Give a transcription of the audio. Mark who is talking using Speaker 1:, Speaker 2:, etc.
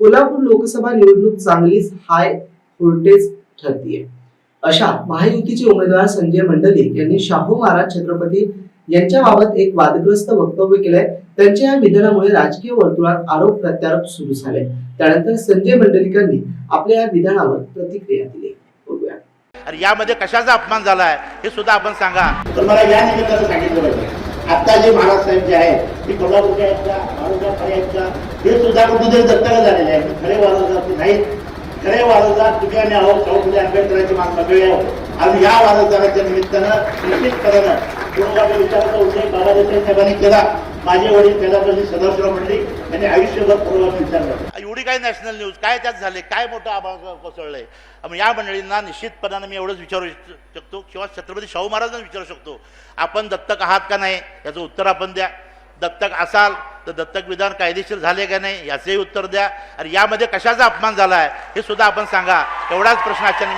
Speaker 1: कोल्हापूर लोकसभा निवडणूक चांगलीच high voltage ठरतीये. अशा महायुतीचे उमेदवार संजय मंडलिक यांनी शाहू महाराज छत्रपती यांच्याबाबत एक वादग्रस्त वक्तव्य केलंय. त्यांच्या या विधानामुळे राजकीय वर्तुळात आरोप प्रत्यारोप सुरू झाले. त्यानंतर संजय मंडलिकांनी आपल्या या विधानावर प्रतिक्रिया दिली.
Speaker 2: यामध्ये कशाचा अपमान झाला आहे हे सुद्धा आपण सांगा.
Speaker 3: तर मला या निमित्तानं सांगितलं शिवाजी महाराज साहेब जे आहेत ते कोल्हापूरच्या आहेत का आहेत का हे सुद्धा कुठेतरी दत्तक झालेले आहेत. खरे वारसदार ते नाहीत. खरे वारसदार तुझ्या आणि आहोत शाहू फुले आंबेडकरांची मान सगळे आहोत आणि या वारसदाराच्या निमित्तानं निश्चितपणानं कुटुंबाचा विचार तो उल्लेख बाबा देसाई साहेबांनी केला. माझे वडील पेदापल्ली सदाशिवराव मंडळी यांनी आयुष्यभर पूर्वाचा विचार केला.
Speaker 2: काय नॅशनल न्यूज काय त्यात झाले काय मोठं आभाळ कोसळलंय? मग या मंडळींना निश्चितपणानं मी एवढंच विचारू शकतो किंवा छत्रपती शाहू महाराजांना विचारू शकतो. आपण दत्तक आहात का नाही? याचं उत्तर आपण द्या. दत्तक असाल तर दत्तक विधान कायदेशीर झाले का नाही? याचंही उत्तर द्या. आणि यामध्ये कशाचा अपमान झाला आहे हे सुद्धा आपण सांगा. एवढाच प्रश्न आजच्या